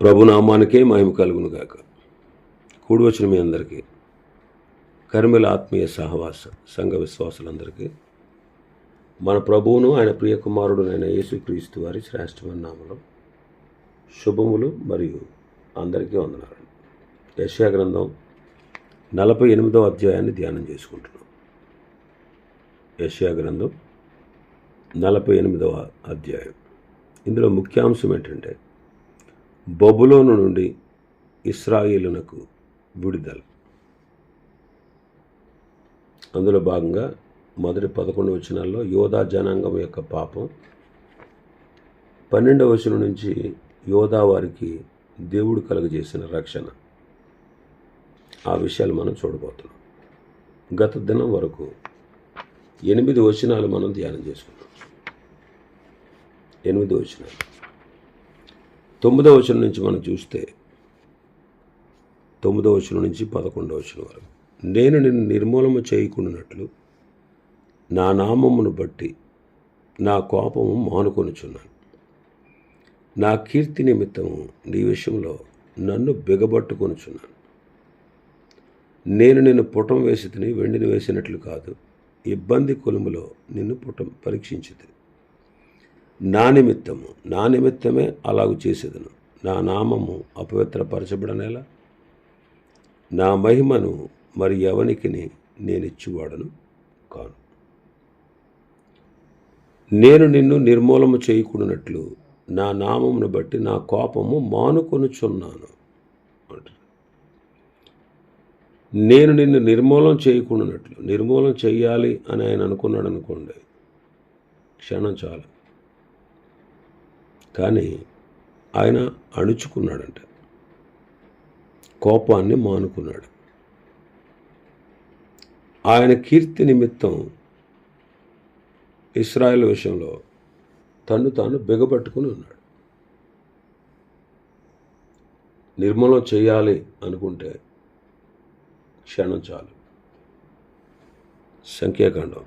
ప్రభునామానికే మహిమ కలుగును గాక కూడి వచ్చిన మీ అందరికీ కర్మిల ఆత్మీయ సహవాస సంఘ విశ్వాసులందరికీ మన ప్రభువును ఆయన ప్రియ కుమారుడునైన యేసుక్రీస్తు వారి శ్రేష్టమైన నామలో శుభములు మరియు అందరికీ వందనాలు. యశా గ్రంథం నలభై ఎనిమిదవ అధ్యాయాన్ని ధ్యానం చేసుకుంటున్నాం. యశా గ్రంథం నలభై ఎనిమిదవ అధ్యాయం. ఇందులో ముఖ్యాంశం ఏంటంటే బొబులోను నుండి ఇస్రాయిలునకు విడుదల. అందులో భాగంగా మొదటి పదకొండు వచనాల్లో యోధా జనాంగం యొక్క పాపం. పన్నెండవ వచనం నుంచి యోధా వారికి దేవుడు కలుగజేసిన రక్షణ. ఆ విషయాలు మనం చూడబోతున్నాం. గత దినం వరకు ఎనిమిది వచనాలు మనం ధ్యానం చేసుకున్నాం. ఎనిమిది వచనాలు. తొమ్మిదవ వచనం నుంచి మనం చూస్తే తొమ్మిదవ వచనం నుంచి పదకొండవ వచనం వరకు. నేను నిన్ను నిర్మూలన చేయకుండానట్లు నా నామమును బట్టి నా కోపము మానుకొనుచున్నాను. నా కీర్తి నిమిత్తము నీ విషయంలో నన్ను బిగబట్టుకొనుచున్నాను. నేను నిన్ను పుటం వేసి తిని వెండిని వేసినట్లు కాదు ఇబ్బంది కొలుములో నిన్ను పుటం పరీక్షించింది నా నిమిత్తము నా నిమిత్తమే అలాగు చేసేదను. నా నామము అపవిత్రపరచబడనేలా? నా మహిమను మరి ఎవనికి నేను ఇచ్చివాడను కాను. నేను నిన్ను నిర్మూలము చేయకూడనట్లు నా నామమును బట్టి నా కోపము మానుకొనుచున్నాను. నేను నిన్ను నిర్మూలం చేయకూడనట్లు నిర్మూలం చేయాలి అని ఆయన అనుకున్నాడు అనుకోండి క్షణం చాలు. కానీ ఆయన అణుచుకున్నాడంట. కోపాన్ని మానుకున్నాడు. ఆయన కీర్తి నిమిత్తం ఇస్రాయల్ విషయంలో తన్ను తాను బిగబట్టుకుని ఉన్నాడు. నిర్మూలం చేయాలి అనుకుంటే క్షణం చాలు. సంఖ్యాకాండం.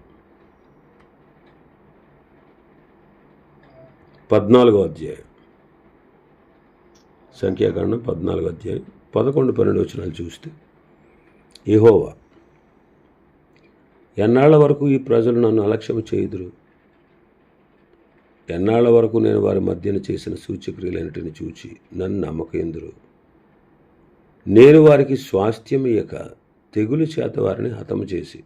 పద్నాలుగో అధ్యాయం. సంఖ్యాకాండం పద్నాలుగో అధ్యాయం. పదకొండు పన్నెండు వచనాలు చూస్తే ఇహోవా ఎన్నాళ్ళ వరకు ఈ ప్రజలు నన్ను అలక్ష్యం చేయుదురు? ఎన్నాళ్ళ వరకు నేను వారి మధ్యన చేసిన సూచక్రియలన్నిటిని చూచి నన్ను నమ్మకేందురు నేను వారికి స్వాస్థ్యం ఇయ్యక తెగులు చేత వారిని హతము చేసి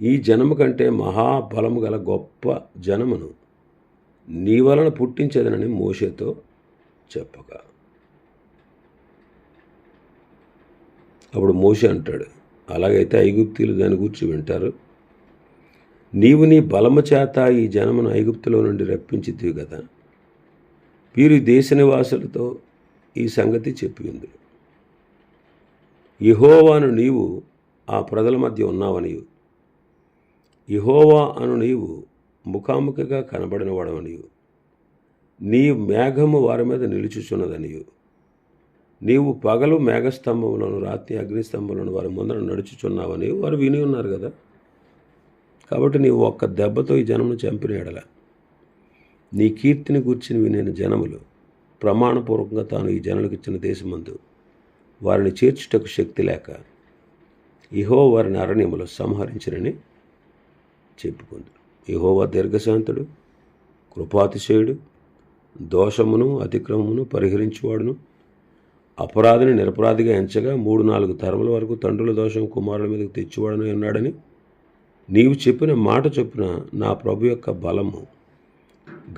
ఈ జనము కంటే మహాబలము గల గొప్ప జనమును నీ వలన పుట్టించదనని మోషేతో చెప్పగా అప్పుడు మోషే అంటాడు అలాగైతే ఐగుప్తీలు దాని గురించి వింటారు. నీవు నీ బలము చేత ఈ జనమును ఐగుప్తులో నుండి రప్పించితివి కదా వీరు దేశ నివాసులతో ఈ సంగతి చెప్పి ఉంది యహోవాను నీవు ఆ ప్రజల మధ్య ఉన్నావనియు. ఇహోవా అను నీవు ముఖాముఖిగా కనబడినవాడవనియు నీ మేఘము వారి మీద నిలుచుచున్నదనియు. నీవు పగలు మేఘస్తంభములను రాత్రి అగ్నిస్తంభములను వారి ముందర నడుచుచున్నావని వారు విని ఉన్నారు కదా. కాబట్టి నీవు ఒక్క దెబ్బతో ఈ జనమును చంపిన ఎడల. నీ కీర్తిని కూర్చుని వినిన జనములు ప్రమాణపూర్వకంగా తాను ఈ జనులకు ఇచ్చిన దేశమందు వారిని చేర్చుటకు శక్తి లేక ఇహో వారిని అరణ్యములో సంహరించనని చెప్పుకుంది యహోవా దీర్ఘశాంతుడు కృపాతిశయుడు దోషమును అతిక్రమమును పరిహరించువాడును. అపరాధిని నిరపరాధిగా ఎంచగా మూడు నాలుగు తరముల వరకు తండ్రుల దోషం కుమారుల మీదకు తెచ్చివాడని ఉన్నాడని నీవు చెప్పిన మాట చొప్పున నా ప్రభు యొక్క బలము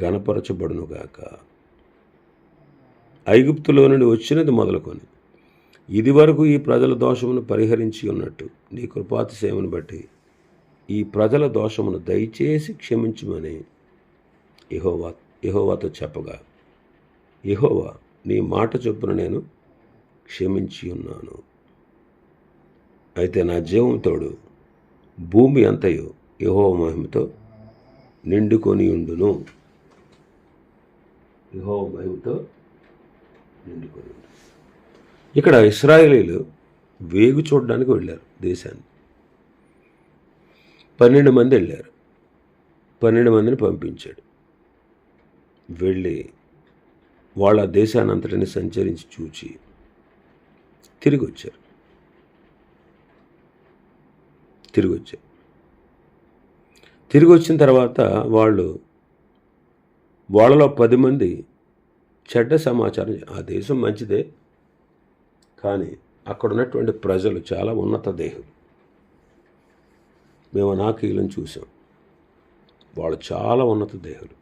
గణపరచబడునుగాక ఐగుప్తులో నుండి వచ్చినది మొదలుకొని ఇది వరకు ఈ ప్రజల దోషమును పరిహరించి ఉన్నట్టు నీ కృపాతిశయమును బట్టి ఈ ప్రజల దోషమును దయచేసి క్షమించమని ఇహోవా ఇహోవాతో చెప్పగా ఇహోవా నీ మాట చొప్పున నేను క్షమించి ఉన్నాను. అయితే నా జీవంతోడు భూమి అంతయు యహో మహిమతో నిండుకొని ఉండును. యహో మహిమతో నిండుకొని ఉండు. ఇక్కడ ఇస్రాయేలీలు వేగు చూడడానికి వెళ్ళారు దేశాన్ని. పన్నెండు మంది వెళ్ళారు. పన్నెండు మందిని పంపించాడు. వెళ్ళి వాళ్ళ దేశానంతటిని సంచరించి చూచి తిరిగి వచ్చారు తిరిగి వచ్చారు తిరిగి వచ్చిన తర్వాత వాళ్ళు వాళ్ళలో పది మంది చెడ్డ సమాచారం ఆ దేశం మంచిదే కానీ అక్కడ ఉన్నటువంటి ప్రజలు చాలా ఉన్నత దేహం. మేము అనాకీలను చూసాం వాళ్ళు చాలా ఉన్నత దేహులు.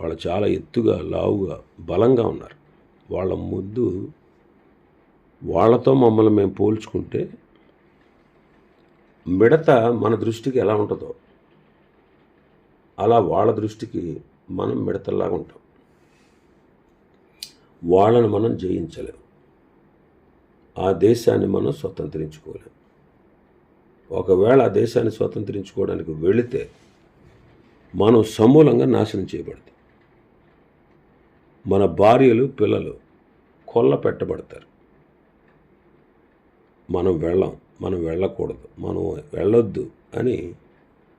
వాళ్ళు చాలా ఎత్తుగా లావుగా బలంగా ఉన్నారు. వాళ్ళ ముందు వాళ్ళతో మమ్మల్ని మేము పోల్చుకుంటే మిడత మన దృష్టికి ఎలా ఉంటుందో అలా వాళ్ళ దృష్టికి మనం మిడతల్లాగా ఉంటాం. వాళ్ళని మనం జయించలేం. ఆ దేశాన్ని మనం స్వతంత్రించుకోలేము ఒకవేళ ఆ దేశాన్ని స్వతంత్రించుకోవడానికి వెళితే మనం సమూలంగా నాశనం చేయబడతాం. మన భార్యలు పిల్లలు కొల్ల పెట్టబడతారు. మనం వెళ్ళాం మనం వెళ్ళకూడదు మనం వెళ్ళొద్దు అని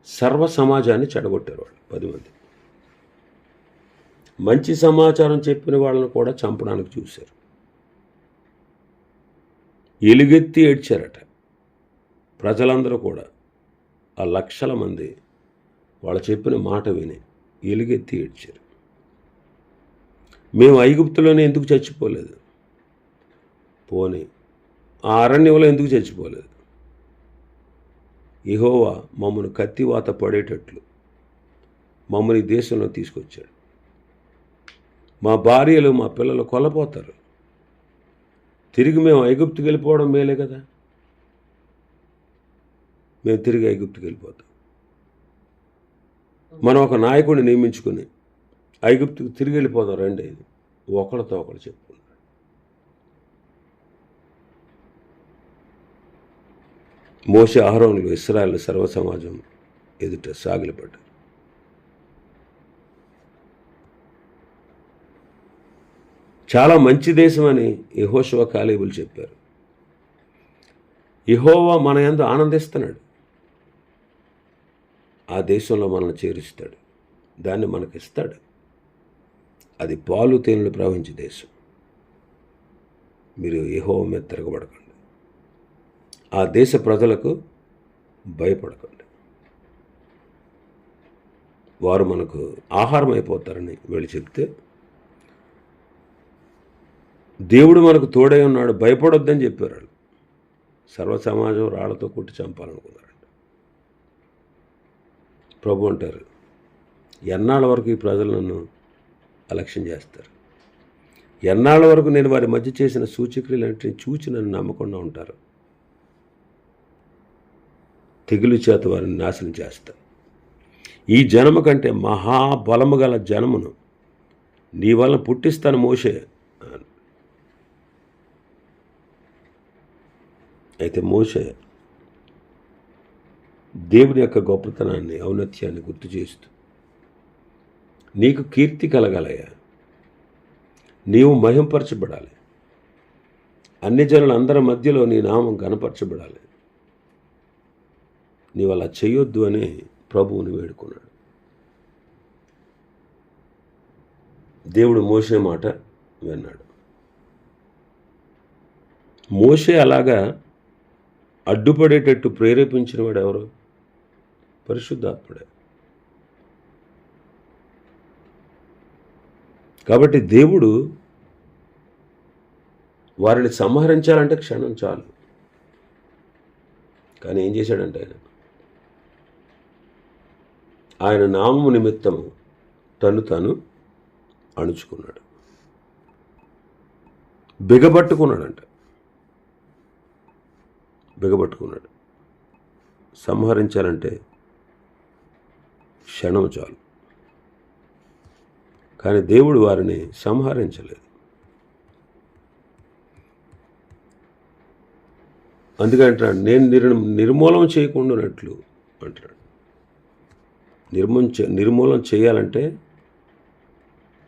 సర్వ సమాజాన్ని చెడగొట్టారు వాళ్ళు పది మంది. మంచి సమాచారం చెప్పిన వాళ్ళని కూడా చంపడానికి చూశారు. ఎలుగెత్తి ఏడ్చారట. ప్రజలందరూ కూడా ఆ లక్షల మంది వాళ్ళు చెప్పిన మాట విని ఎలుగెత్తి ఏడ్చారు. మేము ఐగుప్తులోనే ఎందుకు చచ్చిపోలేదు? పోనీ ఆ అరణ్యంలో ఎందుకు చచ్చిపోలేదు? ఇహోవా మమ్మను కత్తివాత పడేటట్లు మమ్మల్ని దేశంలో తీసుకొచ్చాడు. మా భార్యలు మా పిల్లలు కొలపోతారు తిరిగి మేము ఐగుప్తుకి వెళ్ళిపోవడం మేలే కదా? మేము తిరిగి ఐగుప్తుకి వెళ్ళిపోతాం. మనం ఒక నాయకుడిని నియమించుకుని ఐగుప్తుకు తిరిగి వెళ్ళిపోతాం రండి ఒకరితో ఒకరు చెప్పుకున్నాడు మోస ఆహారంలో ఇస్రాయల్ సర్వ సమాజం ఎదుట సాగిలపడ్డారు. చాలా మంచి దేశం అని యహోశివ కాలేబులు చెప్పారు. యహోవా మన ఎందు ఆనందిస్తున్నాడు. ఆ దేశంలో మనల్ని చేరుస్తాడు. దాన్ని మనకిస్తాడు. అది పాలు తేనెలు ప్రవహించే దేశం. మీరు ఏహో మీద తిరగబడకండి. ఆ దేశ ప్రజలకు భయపడకండి. వారు మనకు ఆహారం అయిపోతారని వీళ్ళు చెప్తే దేవుడు మనకు తోడై ఉన్నాడు భయపడొద్దని చెప్పారు వాళ్ళు. సర్వ సమాజం రాళ్ళతో కొట్టి చంపాలనుకున్నారు. ప్రభు అంటారు ఎన్నాళ్ళ వరకు ఈ ప్రజలు నన్ను అలక్ష్యం చేస్తారు? ఎన్నాళ్ళ వరకు నేను వారి మధ్య చేసిన సూచక్రియలు అంటే చూచి నన్ను నమ్మకుండా ఉంటారు? తెగులు చేత వారిని నాశనం చేస్తాను ఈ జనము కంటే మహాబలము గల జనమును నీ వలన పుట్టిస్తాను మోసే అయితే మోసే దేవుని యొక్క గొప్పతనాన్ని ఔన్నత్యాన్ని గుర్తు చేస్తూ నీకు కీర్తి కలగాలయ్యా. నీవు మహింపరచబడాలి. అన్ని జనులందరి మధ్యలో నీ నామం కనపరచబడాలి నీవు అలా చేయొద్దు అని ప్రభువుని వేడుకున్నాడు. దేవుడు మోసే మాట విన్నాడు. మోసే అలాగా అడ్డుపడేటట్టు ప్రేరేపించిన వాడు ఎవరు? పరిశుద్ధాత్ముడే. కాబట్టి దేవుడు వారిని సంహరించాలంటే క్షణం చాలు. కానీ ఏం చేశాడంటే ఆయన? ఆయన నామము నిమిత్తము తను తను అణుచుకున్నాడు. బిగబట్టుకున్నాడంట. బిగబట్టుకున్నాడు. సంహరించాలంటే క్షణం చాలు. కానీ దేవుడు వారిని సంహరించలేదు. అందుకంటాడు నేను నిర్ నిర్మూలన చేయకుండానట్లు అంటాడు నిర్మూలం నిర్మూలన చేయాలంటే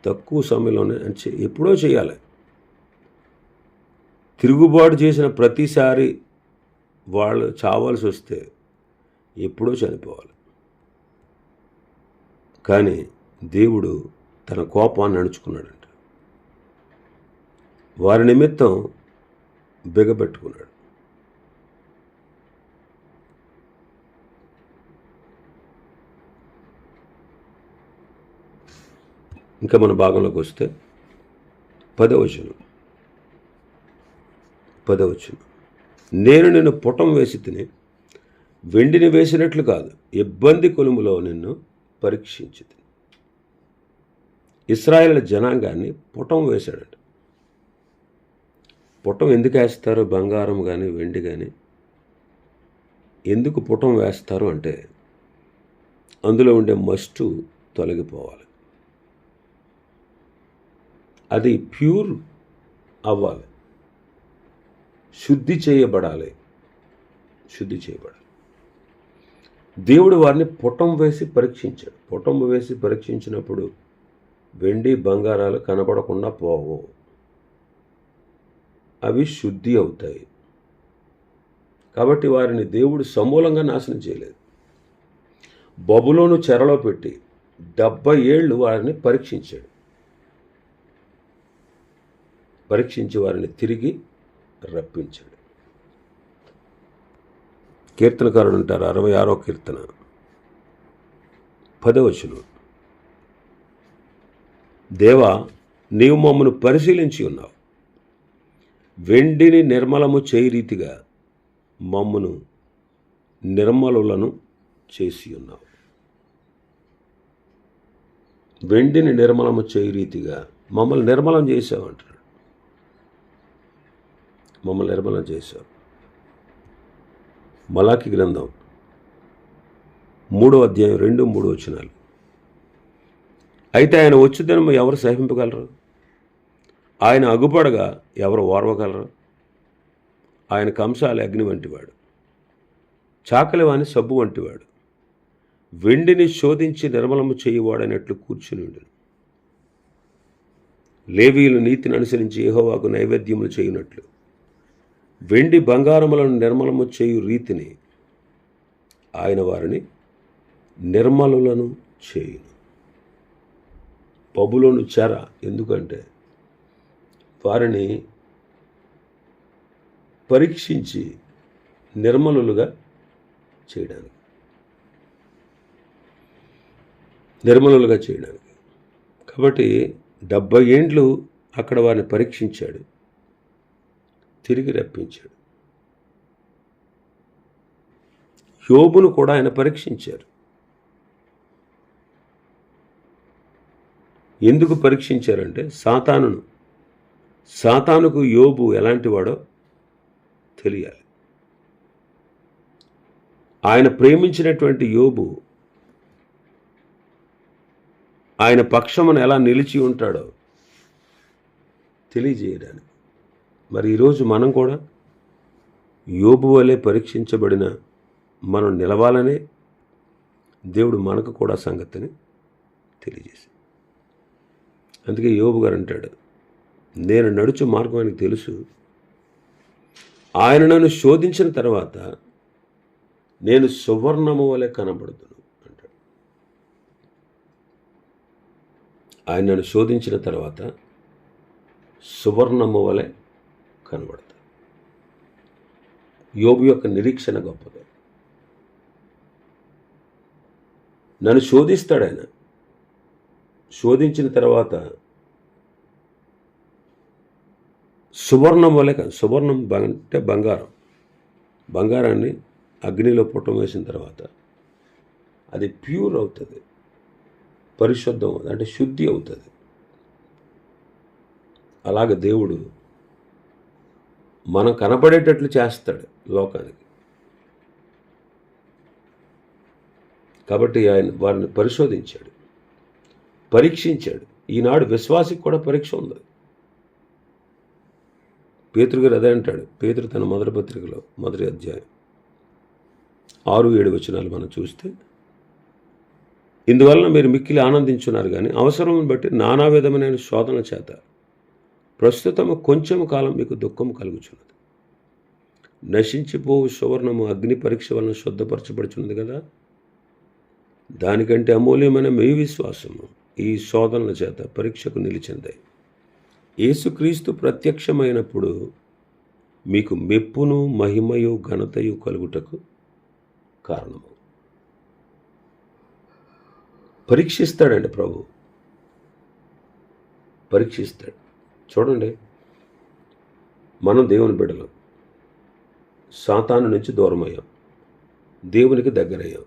తక్కువ సమయంలోనే అని ఎప్పుడో చేయాలి. తిరుగుబాటు చేసిన ప్రతిసారి వాళ్ళు చావాల్సి వస్తే ఎప్పుడో చనిపోవాలి. కానీ దేవుడు తన కోపాన్ని అణుచుకున్నాడంట వారి నిమిత్తం బిగబెట్టుకున్నాడు. ఇంకా మన భాగంలోకి వస్తే పదవచనం. పదవచనం. నేను నిన్ను పుటం వేసి తిని వెండిని వేసినట్లు కాదు ఇబ్బంది కొలుములో నిన్ను పరీక్షించింది. తిని ఇస్రాయేల్ జనాంగాన్ని పుటం వేశాడట. పుటం ఎందుకు వేస్తారు? బంగారం కానీ వెండి కానీ ఎందుకు పుటం వేస్తారు అంటే అందులో ఉండే మస్టు తొలగిపోవాలి. అది ప్యూర్ అవ్వాలి. శుద్ధి చేయబడాలి. శుద్ధి చేయబడాలి. దేవుడు వారిని పుటం వేసి పరీక్షించాడు. పుటం వేసి పరీక్షించినప్పుడు వెండి బంగారాలు కనబడకుండా పోవు. అవి శుద్ధి అవుతాయి. కాబట్టి వారిని దేవుడు సమూలంగా నాశనం చేయలేదు. బబులోను చెరలో పెట్టి డెబ్బై ఏళ్ళు వారిని పరీక్షించాడు. పరీక్షించి వారిని తిరిగి రప్పించాడు. కీర్తనకారుడు అంటారు అరవై ఆరో కీర్తన. పదవచనం. దేవా నీవు మమ్మను పరిశీలించి ఉన్నావు. వెండిని నిర్మలము చేయి రీతిగా మమ్మను నిర్మలులను చేసి ఉన్నావు. వెండిని నిర్మలము చేయి రీతిగా మమ్మల్ని నిర్మలం చేసావు అంటున్నాడు. మమ్మల్ని నిర్మలం చేశావు. మలాకి గ్రంథం మూడో అధ్యాయం రెండు మూడు వచనాలు. అయితే ఆయన వచ్చుదనం ఎవరు సహింపగలరు? ఆయన అగుపడగా ఎవరు ఓర్వగలరు ఆయన కంసాలి అగ్ని వంటివాడు చాకలివాని సబ్బు వంటివాడు వెండిని శోధించి నిర్మలము చేయువాడనట్లు కూర్చుని ఉండను. లేవీయులు నీతిని అనుసరించి యెహోవాకు నైవేద్యములు చేయునట్లు వెండి బంగారములను నిర్మలము చేయు రీతిని ఆయన వారిని నిర్మలులను చేయును. పబులోను చెర ఎందుకంటే వారిని పరీక్షించి నిర్మలులుగా చేయడానికి. నిర్మలులుగా చేయడానికి. కాబట్టి డెబ్బై ఏండ్లు అక్కడ వారిని పరీక్షించాడు. తిరిగి రప్పించాడు. యోబును కూడా ఆయన పరీక్షించారు. ఎందుకు పరీక్షించారంటే సాతానును. సాతానుకు యోబు ఎలాంటి వాడో తెలియాలి. ఆయన ప్రేమించినటువంటి యోబు ఆయన పక్షమును ఎలా నిలిచి ఉంటాడో తెలియజేయడానికి. మరి ఈరోజు మనం కూడా యోబు వలె పరీక్షించబడిన మనం నిలవాలనే దేవుడు మనకు కూడా సంగతిని తెలియజేసి అందుకే యోబు గారు అంటాడు నేను నడుచు మార్గం ఆయనకు తెలుసు. ఆయన నన్ను శోధించిన తర్వాత నేను సువర్ణము వలె కనబడుతును అంటాడు. ఆయన నన్ను శోధించిన తర్వాత సువర్ణము వలె కనబడతాయి. యోగు యొక్క నిరీక్షణ గొప్పది. నన్ను శోధిస్తాడు ఆయన. శోధించిన తర్వాత సువర్ణం వలె కాదు సువర్ణం అంటే బంగారం. బంగారాన్ని అగ్నిలో పుట్టం వేసిన తర్వాత అది ప్యూర్ అవుతుంది. పరిశుద్ధం అంటే శుద్ధి అవుతుంది. అలాగ దేవుడు మనం కనపడేటట్లు చేస్తాడు లోకానికి. కాబట్టి ఆయన వారిని పరిశోధించాడు. పరీక్షించాడు. ఈనాడు విశ్వాసికి కూడా పరీక్ష ఉంది. పేతురు గారు అదే అంటాడు. పేతురు తన మొదటి పత్రికలో మొదటి అధ్యాయం ఆరు ఏడు వచనాలు మనం చూస్తే ఇందువలన మీరు మిక్కిలి ఆనందించున్నారు కానీ అవసరం బట్టి నానా విధమైన శోధన చేత ప్రస్తుతము కొంచెం కాలం మీకు దుఃఖం కలుగుచున్నది. నశించిపోవు సువర్ణము అగ్ని పరీక్ష వలన శుద్ధపరచబడుచున్నది కదా. దానికంటే అమూల్యమైన మీ విశ్వాసము ఈ శోధనల చేత పరీక్షకు నిలిచింది. యేసుక్రీస్తు ప్రత్యక్షమైనప్పుడు మీకు మెప్పును మహిమయు ఘనతయు కలుగుటకు కారణము. పరీక్షిస్తాడండి ప్రభు. పరీక్షిస్తాడు. చూడండి. మనం దేవుని బిడ్డలు. సాతాను నుంచి దూరమయ్యాం. దేవునికి దగ్గరయ్యాం.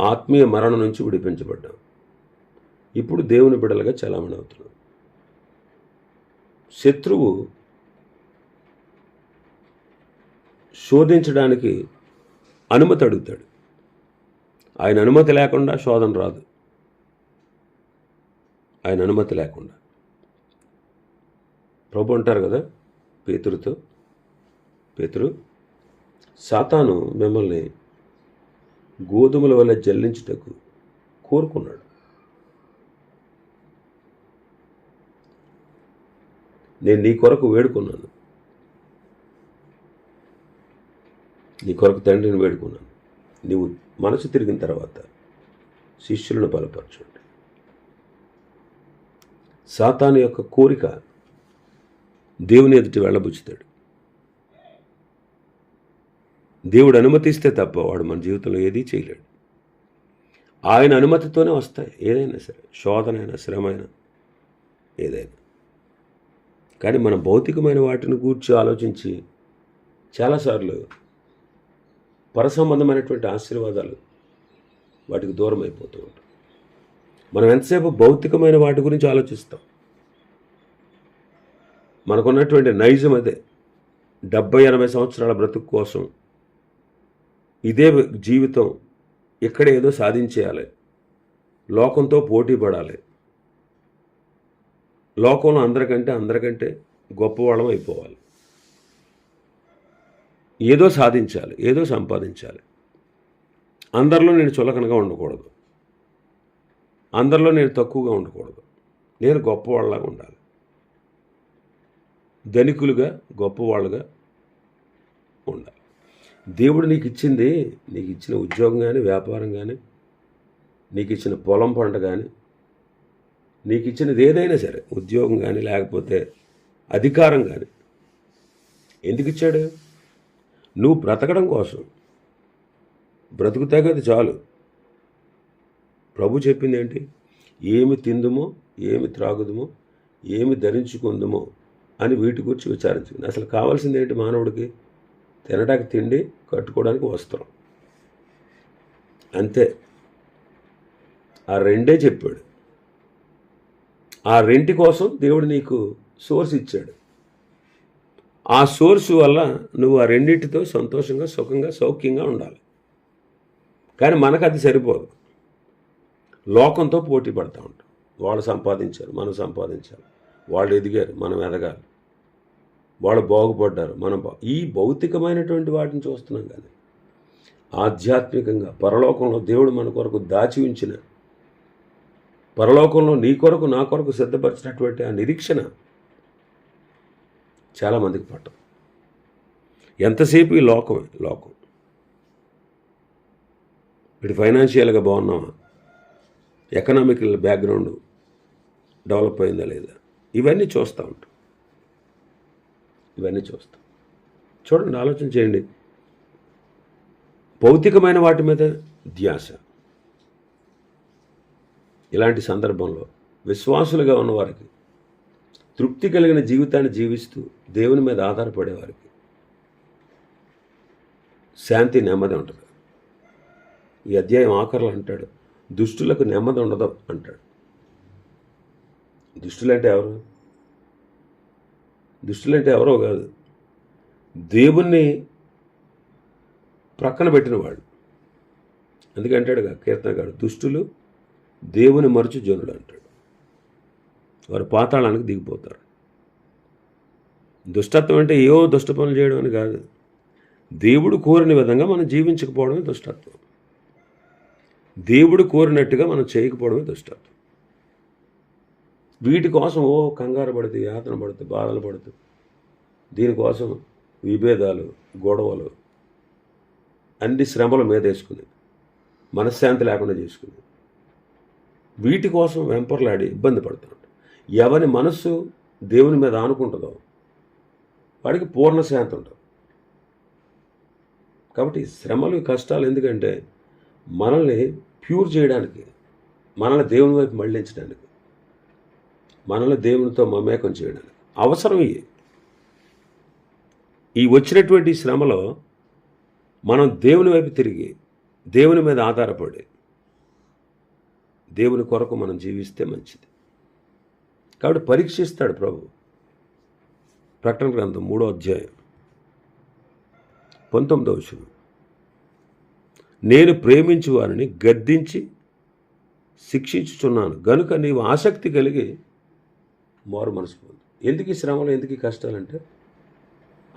ఆత్మీయ మరణం నుంచి విడిపించబడ్డాం. ఇప్పుడు దేవుని బిడ్డలుగా చలామణి అవుతున్నాం శత్రువు శోధించడానికి అనుమతి అడుగుతాడు. ఆయన అనుమతి లేకుండా శోధన రాదు. ఆయన అనుమతి లేకుండా. ప్రభు అంటారు కదా పేతురుతో. పేతురు సాతాను మిమ్మల్ని గోధుమల వల్ల జల్లించుటకు కోరుకున్నాడు. నేను నీ కొరకు వేడుకున్నాను. నీ కొరకు తండ్రిని వేడుకున్నాను. నీవు మనసు తిరిగిన తర్వాత శిష్యులను బలపరచండి సాతాను యొక్క కోరిక దేవుని ఎదుటి వెళ్ళబుచ్చుతాడు. దేవుడు అనుమతిస్తే తప్ప వాడు మన జీవితంలో ఏదీ చేయలేడు. ఆయన అనుమతితోనే వస్తాయి ఏదైనా సరే శోధనైనా శ్రమైనా ఏదైనా. కానీ మన భౌతికమైన వాటిని గూర్చి ఆలోచించి చాలాసార్లు పరసంబంధమైనటువంటి ఆశీర్వాదాలు వాటికి దూరం అయిపోతూ ఉంటాం మనం ఎంతసేపు భౌతికమైన వాటి గురించి ఆలోచిస్తాం? మనకున్నటువంటి నైజం అదే. డెబ్బై ఎనభై సంవత్సరాల బ్రతుకు కోసం ఇదే జీవితం ఇక్కడ ఏదో సాధించేయాలి. లోకంతో పోటీ పడాలి. లోకంలో అందరికంటే అందరికంటే గొప్పవాళ్ళం అయిపోవాలి. ఏదో సాధించాలి ఏదో సంపాదించాలి. అందరిలో నేను చులకనగా ఉండకూడదు. అందరిలో నేను తక్కువగా ఉండకూడదు. నేను గొప్పవాళ్ళలాగా ఉండాలి. ధనికులుగా గొప్పవాళ్ళుగా ఉండాలి. దేవుడు నీకు ఇచ్చింది నీకు ఇచ్చిన ఉద్యోగం కానీ వ్యాపారం కానీ నీకు ఇచ్చిన పొలం పంట కానీ నీకు ఇచ్చినది ఏదైనా సరే ఉద్యోగం కానీ లేకపోతే అధికారం కానీ ఎందుకు ఇచ్చాడు నువ్వు బ్రతకడం కోసం. బ్రతుకు తగ్గది చాలు. ప్రభు చెప్పింది ఏంటి ఏమి తిందుమో ఏమి త్రాగుదుమో ఏమి ధరించుకుందుమో అని వీటి గురించి విచారించింది. అసలు కావాల్సింది ఏంటి మానవుడికి? తినడానికి తిండి కట్టుకోవడానికి వస్త్రం. అంతే. ఆ రెండే చెప్పాడు. ఆ రెంటి కోసం దేవుడు నీకు సోర్స్ ఇచ్చాడు. ఆ సోర్స్ వల్ల నువ్వు ఆ రెండింటితో సంతోషంగా సుఖంగా సౌఖ్యంగా ఉండాలి. కానీ మనకు అది సరిపోదు. లోకంతో పోటీ పడతా ఉంటాం. వాళ్ళు సంపాదించారు మనం సంపాదించాలి. వాళ్ళు ఎదిగారు మనం ఎదగాలి. వాళ్ళు బాగుపడ్డారు. మనం ఈ భౌతికమైనటువంటి వాటిని చూస్తున్నాం కానీ ఆధ్యాత్మికంగా పరలోకంలో దేవుడు మన కొరకు దాచి ఉంచిన పరలోకంలో నీ కొరకు నా కొరకు సిద్ధపరిచినటువంటి ఆ నిరీక్షణ చాలామందికి పట్టదు. ఎంతసేపు ఈ లోకమే లోకం? ఇప్పుడు ఫైనాన్షియల్గా బాగున్నావా? ఎకనామికల్ బ్యాక్గ్రౌండ్ డెవలప్ అయిందా లేదా? ఇవన్నీ చూస్తూ ఉంటాం. ఇవన్నీ చూస్తాం. చూడండి ఆలోచన చేయండి. భౌతికమైన వాటి మీద ధ్యాస. ఇలాంటి సందర్భంలో విశ్వాసులుగా ఉన్నవారికి తృప్తి కలిగిన జీవితాన్ని జీవిస్తూ దేవుని మీద ఆధారపడేవారికి శాంతి నెమ్మది ఉంటుంది. ఈ అధ్యాయం ఆఖరులు అంటాడు దుష్టులకు నెమ్మది ఉండదు అంటాడు. దుష్టులంటే ఎవరు? దుష్టులంటే ఎవరో కాదు. దేవుణ్ణి ప్రక్కన పెట్టినవాడు అందుకంటాడు కీర్తనగాడు దుష్టులు దేవుని మరచి జనుడు అంటాడు. వారు పాతాళానికి దిగిపోతారు. దుష్టత్వం అంటే ఏవో దుష్ట పనులు చేయడం అని కాదు. దేవుడు కోరిన విధంగా మనం జీవించకపోవడమే దుష్టత్వం. దేవుడు కోరినట్టుగా మనం చేయకపోవడమే దుష్టత్వం. వీటి కోసం ఓ కంగారు పడుతుంది యాతన పడుతుంది బాధలు పడుతుంది దీనికోసం విభేదాలు గొడవలు అన్ని శ్రమల మీద వేసుకుని మనశ్శాంతి లేకుండా చేసుకుని వీటి కోసం వెంపర్లాడి ఇబ్బంది పడుతున్నాడు. ఎవరి మనస్సు దేవుని మీద ఆనుకుంటుందో వాడికి పూర్ణ శాంతి ఉంటుంది. కాబట్టి శ్రమలు కష్టాలు ఎందుకంటే మనల్ని ప్యూర్ చేయడానికి మనల్ని దేవుని వైపు మళ్ళించడానికి మనల్ని దేవునితో మమేకం చేయడానికి. అవసరం ఇవి ఈ వచ్చినటువంటి శ్రమలో మనం దేవుని వైపు తిరిగి దేవుని మీద ఆధారపడి దేవుని కొరకు మనం జీవిస్తే మంచిది. కాబట్టి పరీక్షిస్తాడు ప్రభు. ప్రకటన గ్రంథం మూడో అధ్యాయం పంతొమ్మిదవ వచనం. నేను ప్రేమించు వారిని గద్దించి శిక్షించుచున్నాను. గనుక నీవు ఆసక్తి కలిగి మారు మనసు పొందు. ఎందుకు ఈ శ్రమలు ఎందుకు ఈ కష్టాలంటే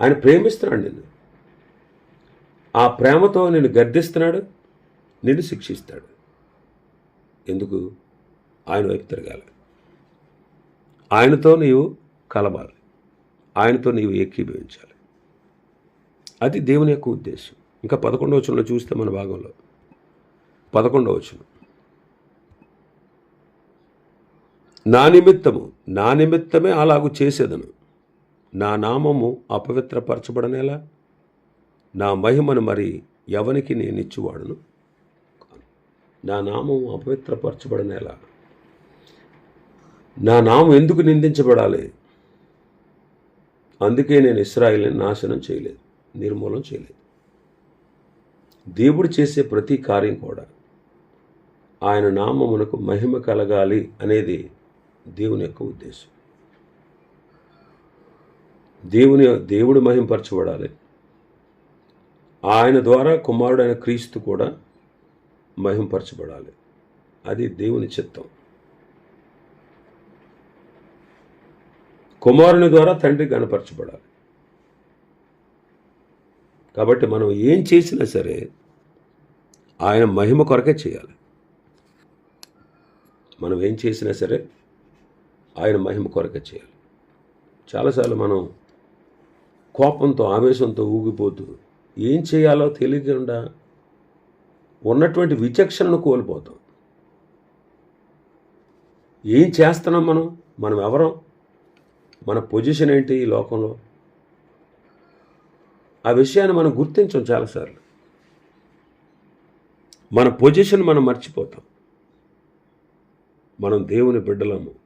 ఆయన ప్రేమిస్తున్నాడు నిన్ను. ఆ ప్రేమతో నిన్ను గర్దిస్తున్నాడు నిన్ను శిక్షిస్తాడు. ఎందుకు? ఆయన వైపు తిరగాలి. ఆయనతో నీవు కలవాలి. ఆయనతో నీవు ఏకీభవించాలి. అది దేవుని యొక్క ఉద్దేశం. ఇంకా పదకొండవ వచనంలో చూస్తే మన భాగంలో. పదకొండవ వచనం. నా నిమిత్తము నా నిమిత్తమే అలాగు చేసేదను. నా నామము అపవిత్రపరచబడనేలా? నా మహిమను మరి ఎవనికి నేనిచ్చువాడును? నా నామం అపవిత్రపరచబడనేలా? నా నామం ఎందుకు నిందించబడాలి? అందుకే నేను ఇస్రాయిల్ని నాశనం చేయలేదు నిర్మూలన చేయలేదు. దేవుడు చేసే ప్రతి కార్యం కూడా ఆయన నామమునకు మహిమ కలగాలి అనేది దేవుని యొక్క ఉద్దేశం. దేవుని దేవుడు మహింపరచబడాలి. ఆయన ద్వారా కుమారుడైన క్రీస్తు కూడా మహింపరచబడాలి. అది దేవుని చిత్తం. కుమారుని ద్వారా తండ్రి గణపరచబడాలి. కాబట్టి మనం ఏం చేసినా సరే ఆయన మహిమ కొరకే చేయాలి. మనం ఏం చేసినా సరే ఆయన మహిమ కొరకే చేయాలి. చాలాసార్లు మనం కోపంతో ఆవేశంతో ఊగిపోతూ ఏం చేయాలో తెలియకుండా ఉన్నటువంటి విచక్షణను కోల్పోతాం. ఏం చేస్తున్నాం మనం? మనం ఎవరం? మన పొజిషన్ ఏంటి ఈ లోకంలో? ఆ విషయాన్ని మనం గుర్తించం చాలాసార్లు. మన పొజిషన్ మనం మర్చిపోతాం. మనం దేవుని బిడ్డలము.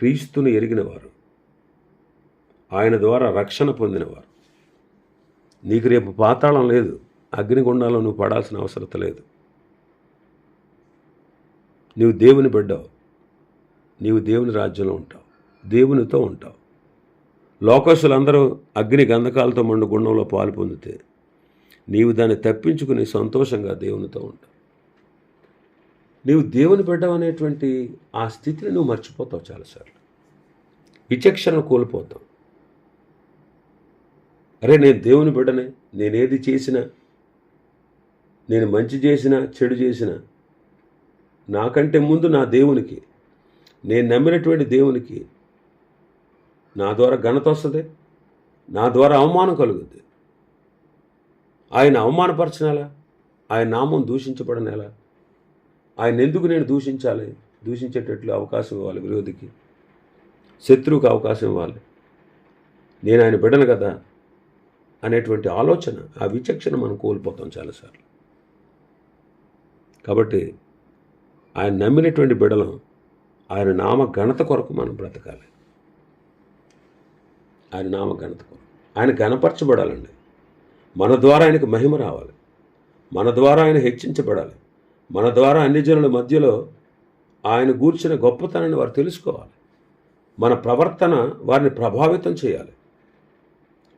క్రీస్తుని ఎరిగినవారు. ఆయన ద్వారా రక్షణ పొందినవారు. నీకు రేపు పాతాళం లేదు. అగ్నిగుండాలో నువ్వు పడాల్సిన అవసరత లేదు. నీవు దేవుని బిడ్డవు. నీవు దేవుని రాజ్యంలో ఉంటావు. దేవునితో ఉంటావు. లోకస్తులందరూ అగ్ని గంధకాలతో మండు గుండంలో పాలు పొందితే నీవు దాన్ని తప్పించుకుని సంతోషంగా దేవునితో ఉంటావు. నీవు దేవుని బిడ్డం అనేటువంటి ఆ స్థితిని నువ్వు మర్చిపోతావు చాలాసార్లు. విచక్షణ కోల్పోతావు. అరే నేను దేవుని బిడ్డనే నేనేది చేసినా నేను మంచి చేసినా చెడు చేసినా నాకంటే ముందు నా దేవునికి నేను నమ్మినటువంటి దేవునికి నా ద్వారా ఘనత వస్తుంది నా ద్వారా అవమానం కలుగుద్ది. ఆయన అవమానపరచనేలా? ఆయన నామం దూషించబడనేలా? ఆయన ఎందుకు నేను దూషించాలి? దూషించేటట్లు అవకాశం ఇవ్వాలి విరోధికి. శత్రువుకి అవకాశం ఇవ్వాలి. నేను ఆయన బిడ్డను కదా? అనేటువంటి ఆలోచన ఆ విచక్షణ మనం కోల్పోతాం చాలాసార్లు. కాబట్టి ఆయన నమ్మినటువంటి బిడలం ఆయన నామ ఘనత కొరకు మనం బ్రతకాలి. ఆయన నామ ఘనత కొరకు. ఆయన ఘనపరచబడాలండి. మన ద్వారా ఆయనకు మహిమ రావాలి. మన ద్వారా ఆయన హెచ్చించబడాలి. మన ద్వారా అన్ని జనుల మధ్యలో ఆయన గూర్చిన గొప్పతనాన్ని వారు తెలుసుకోవాలి. మన ప్రవర్తన వారిని ప్రభావితం చేయాలి.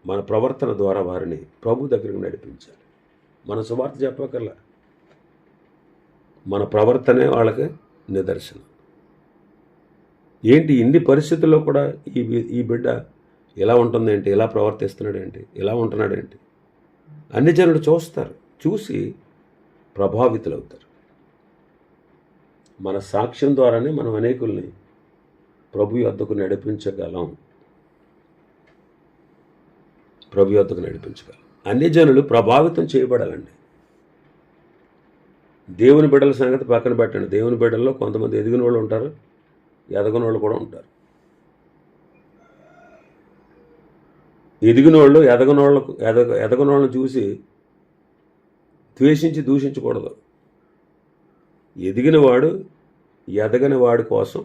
మన ప్రవర్తన ద్వారా వారిని ప్రభు దగ్గరకు నడిపించాలి. మన సువార్త చెప్పకల్లా మన ప్రవర్తనే వాళ్ళకి నిదర్శనం. ఏంటి ఇన్ని పరిస్థితుల్లో కూడా ఈ ఈ బిడ్డ ఎలా ఉంటుందేంటి ఎలా ప్రవర్తిస్తున్నాడేంటి ఎలా ఉంటున్నాడేంటి అన్ని జనులు చూస్తారు. చూసి ప్రభావితులవుతారు. మన సాక్ష్యం ద్వారానే మనం అనేకుల్ని ప్రభు యొద్దకు నడిపించగలం. ప్రభు యొద్దకు నడిపించగలం. అన్ని జనులు ప్రభావితం చేయబడాలండి. దేవుని బిడ్డల సంగతి పక్కన పెట్టండి. దేవుని బిడ్డల్లో కొంతమంది ఎదిగిన వాళ్ళు ఉంటారు ఎదగని వాళ్ళు కూడా ఉంటారు. ఎదిగిన వాళ్ళు ఎదగనోళ్ళకు ఎదగ ఎదగనోళ్ళని చూసి ద్వేషించి దూషించకూడదు. ఎదిగినవాడు ఎదగనివాడు ఎదగని వాడి కోసం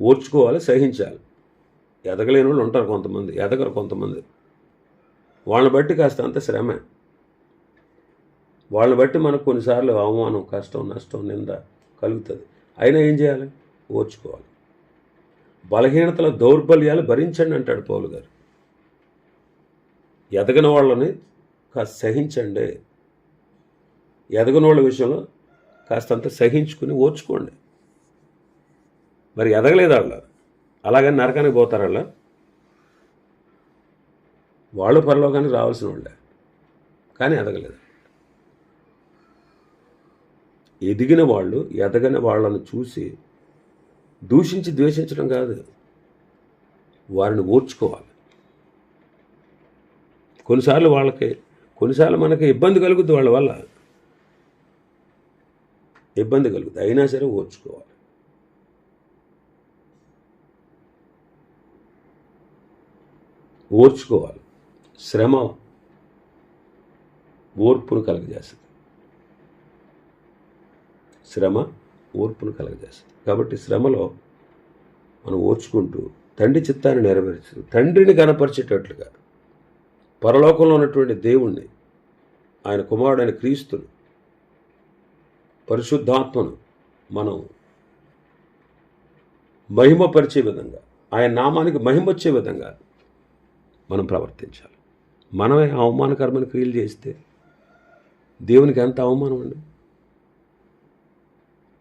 ఓర్చుకోవాలి సహించాలి. ఎదగలేని వాళ్ళు ఉంటారు కొంతమంది ఎదగరు కొంతమంది. వాళ్ళని బట్టి కాస్త అంత శ్రమే. వాళ్ళని బట్టి మనకు కొన్నిసార్లు అవమానం కష్టం నష్టం నింద కలుగుతుంది. అయినా ఏం చేయాలి? ఓర్చుకోవాలి. బలహీనతల దౌర్బల్యాలు భరించండి అంటాడు పౌలు గారు. ఎదగని వాళ్ళని కాస్త సహించండి. ఎదగని వాళ్ళ విషయంలో కాస్తంత సహించుకుని ఓర్చుకోండి. మరి ఎదగలేదు వాళ్ళ అలాగని నరకానికి పోతారు వాళ్ళ వాళ్ళు పరలోకానికి రావాల్సిన వాళ్ళే. కానీ ఎదగలేదు. ఎదిగిన వాళ్ళు ఎదగని వాళ్ళని చూసి దూషించి ద్వేషించడం కాదు. వారిని ఓర్చుకోవాలి. కొన్నిసార్లు వాళ్ళకి కొన్నిసార్లు మనకి ఇబ్బంది కలుగుద్ది వాళ్ళ వల్ల. ఇబ్బంది కలుగుతుంది. అయినా సరే ఓర్చుకోవాలి. ఓర్చుకోవాలి. శ్రమ ఓర్పును కలగజేస్తుంది. శ్రమ ఓర్పును కలగజేస్తుంది. కాబట్టి శ్రమలో మనం ఓర్చుకుంటూ తండ్రి చిత్తాన్ని నెరవేర్చు తండ్రిని కనపరిచేటట్లుగా పరలోకంలో ఉన్నటువంటి దేవుణ్ణి ఆయన కుమారుడైన క్రీస్తును పరిశుద్ధాత్మను మనం మహిమపరిచే విధంగా ఆయన నామానికి మహిమ వచ్చే విధంగా మనం ప్రవర్తించాలి. మనమే అవమానకరమైన క్రియలు చేస్తే దేవునికి ఎంత అవమానం అండి?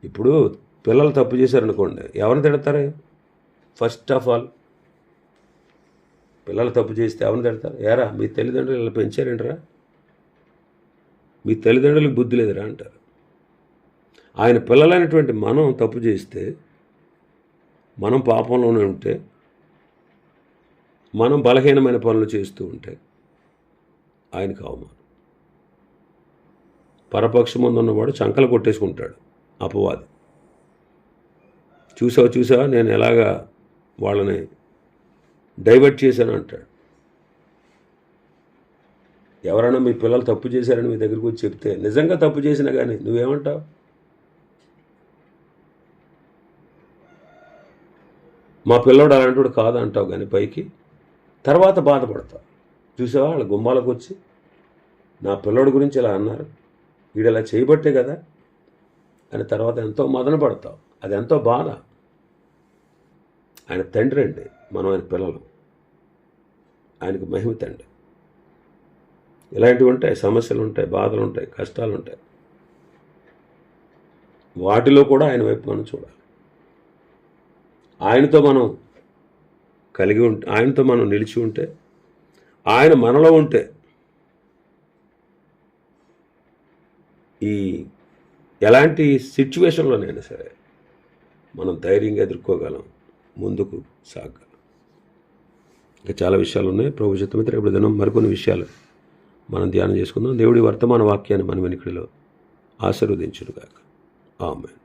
ఇప్పుడు పిల్లలు తప్పు చేశారనుకోండి ఎవరిని తిడతారు? ఫస్ట్ ఆఫ్ ఆల్ పిల్లలు తప్పు చేస్తే ఎవరిని తిడతారు? ఏరా మీ తల్లిదండ్రులు ఇలా పెంచారేంటరా? మీ తల్లిదండ్రులకు బుద్ధి లేదురా అంటారు. ఆయన పిల్లలైనటువంటి మనం తప్పు చేస్తే మనం పాపంలోనే ఉంటే మనం బలహీనమైన పనులు చేస్తూ ఉంటే ఆయనకు అవమానం. పరపక్షం ముందు ఉన్నవాడు చంకలు కొట్టేసుకుంటాడు అపవాది. చూసావా చూసావా నేను ఎలాగా వాళ్ళని డైవర్ట్ చేశాను అంటాడు. ఎవరైనా మీ పిల్లలు తప్పు చేశారని మీ దగ్గరికి వచ్చి చెప్తే నిజంగా తప్పు చేసినా కానీ నువ్వేమంటావు? మా పిల్లోడు అలాంటి కాదు అంటావు కానీ పైకి. తర్వాత బాధపడతావు చూసావా? వాళ్ళ గుమ్మాలకు వచ్చి నా పిల్లోడి గురించి ఇలా అన్నారు. వీడు ఇలా చేయబట్టే కదా? అని తర్వాత ఎంతో మదన పడతావు అది ఎంతో బాధ. ఆయన తండ్రి అండి. మనం ఆయన పిల్లలు. ఆయనకు మహిమ తండ్రి. ఇలాంటివి ఉంటాయి సమస్యలు ఉంటాయి బాధలు ఉంటాయి కష్టాలు ఉంటాయి వాటిలో కూడా ఆయన వైపు మనం చూడాలి. ఆయనతో మనం కలిగి ఉంటే ఆయనతో మనం నిలిచి ఉంటే ఆయన మనలో ఉంటే ఈ ఎలాంటి సిచ్యువేషన్లోనైనా సరే మనం ధైర్యంగా ఎదుర్కోగలం ముందుకు సాగలం ఇంకా చాలా విషయాలు ఉన్నాయి. ప్రభు చిత్తమైతే రేపు దినం మరికొన్ని విషయాలు మనం ధ్యానం చేసుకుందాం. దేవుడి వర్తమాన వాక్యాన్ని మన వెనుకడిలో ఆశీర్వదించునుగాక. ఆమె